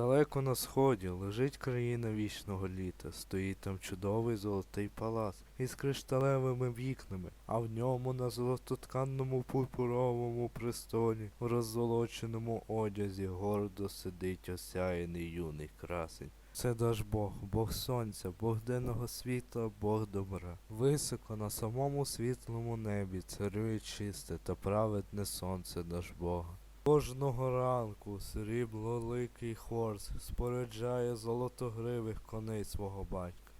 Далеко на сході лежить країна вічного літа, стоїть там чудовий золотий палац із кришталевими вікнами, а в ньому на золототканному пурпуровому престолі, в роззолоченому одязі гордо сидить осяяний юний красень. Це даж Бог, Бог сонця, Бог денного світла, Бог добра. Високо на самому світлому небі царює чисте та праведне сонце даж Бога. Кожного ранку сріблоликий хорс споряджає золотогривих коней свого батька,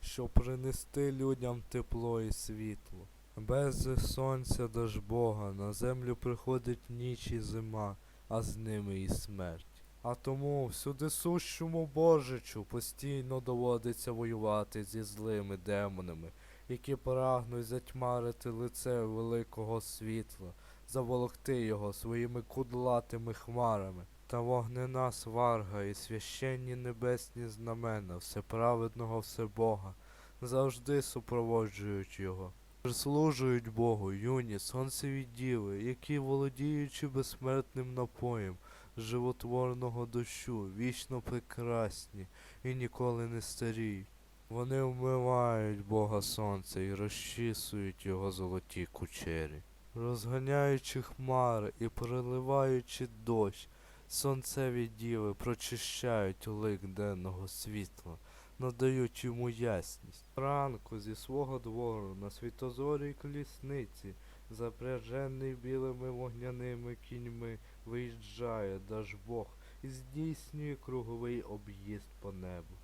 щоб принести людям тепло і світло. Без сонця даж Бога на землю приходить ніч і зима, а з ними і смерть. А тому всюди сущому Божичу постійно доводиться воювати зі злими демонами, які прагнуть затьмарити лице великого світла, заволокти його своїми кудлатими хмарами. Та вогнена сварга і священні небесні знамена всеправедного Всебога завжди супроводжують його. Прислужують Богу юні сонцеві діви, які, володіючи безсмертним напоєм животворного дощу, вічно прекрасні і ніколи не старіють. Вони вмивають Бога Сонця і розчісують його золоті кучері. Розганяючи хмари і проливаючи дощ, сонцеві діви прочищають лик денного світла, надають йому ясність. Ранку зі свого двору на світозорій колісниці, запряжений білими вогняними кіньми, виїжджає Дажбог і здійснює круговий об'їзд по небу.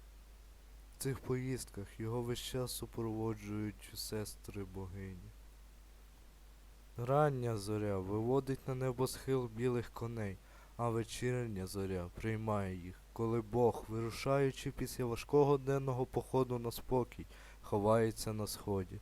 В цих поїздках його весь час супроводжують сестри богині. Рання зоря виводить на небосхил білих коней, а вечірня зоря приймає їх, коли Бог, вирушаючи після важкого денного походу на спокій, ховається на сході.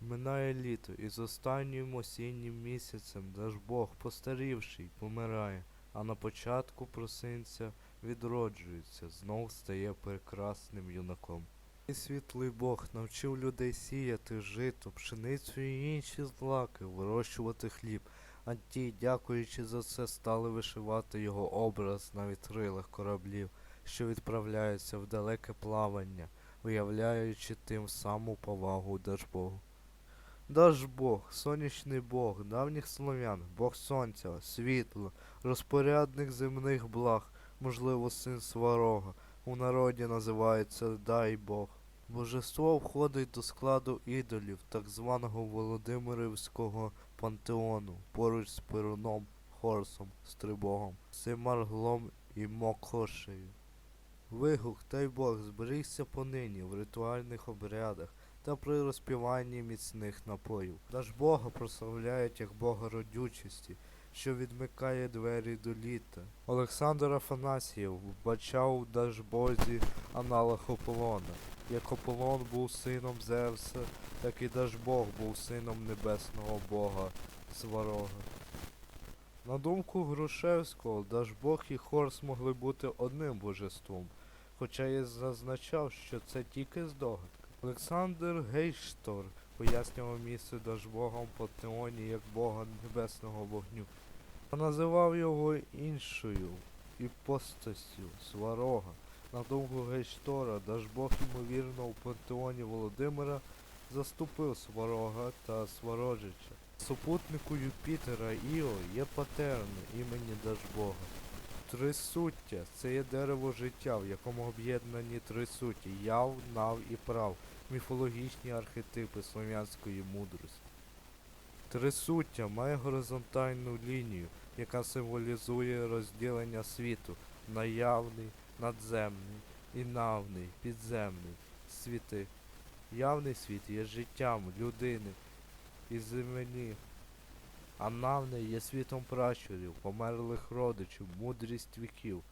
Минає літо, і з останнім осіннім місяцем наш Бог, постарівший, помирає, а на початку просинця відроджується, знов стає прекрасним юнаком. Світлий Бог навчив людей сіяти жито, пшеницю і інші злаки, вирощувати хліб, а ті, дякуючи за це, стали вишивати його образ на вітрилах кораблів, що відправляються в далеке плавання, виявляючи тим саму повагу Держбогу. Дажбог, сонячний Бог, давніх слов'ян, Бог сонця, світло, розпорядник земних благ, можливо, син сварога. У народі називається Дай Бог. Божество входить до складу ідолів так званого Володимирівського пантеону поруч з Перуном, Хорсом, Стрибогом, Симарглом і Мокошею. Вигук, дай Бог, зберігся понині в ритуальних обрядах та при розпіванні міцних напоїв. Даж Бога прославляють як Бога родючості, що відмикає двері до літа. Олександр Афанасьєв вбачав у Дажбозі аналог Ополона. Як Ополон був сином Зевса, так і Дажбог був сином небесного бога Сварога. На думку Грушевського, Дажбог і Хорс могли бути одним божеством, хоча і зазначав, що це тільки здогадка. Олександр Гейштор пояснював місце Дажбога в пантеоні як бога небесного вогню, та називав його іншою іпостасю Сварога. На думку Гейштора, Дажбог, ймовірно, у пантеоні Володимира заступив Сварога та Сварожича. Супутнику Юпітера Іо є патерн імені Дажбога. Трисуття це є дерево життя, в якому об'єднані три суті яв, нав і прав, міфологічні архетипи слов'янської мудрості. Трисуття має горизонтальну лінію, яка символізує розділення світу на явний, надземний і навний, підземний світи. Явний світ є життям людини і землі, а навний є світом пращурів, померлих родичів, мудрість віків.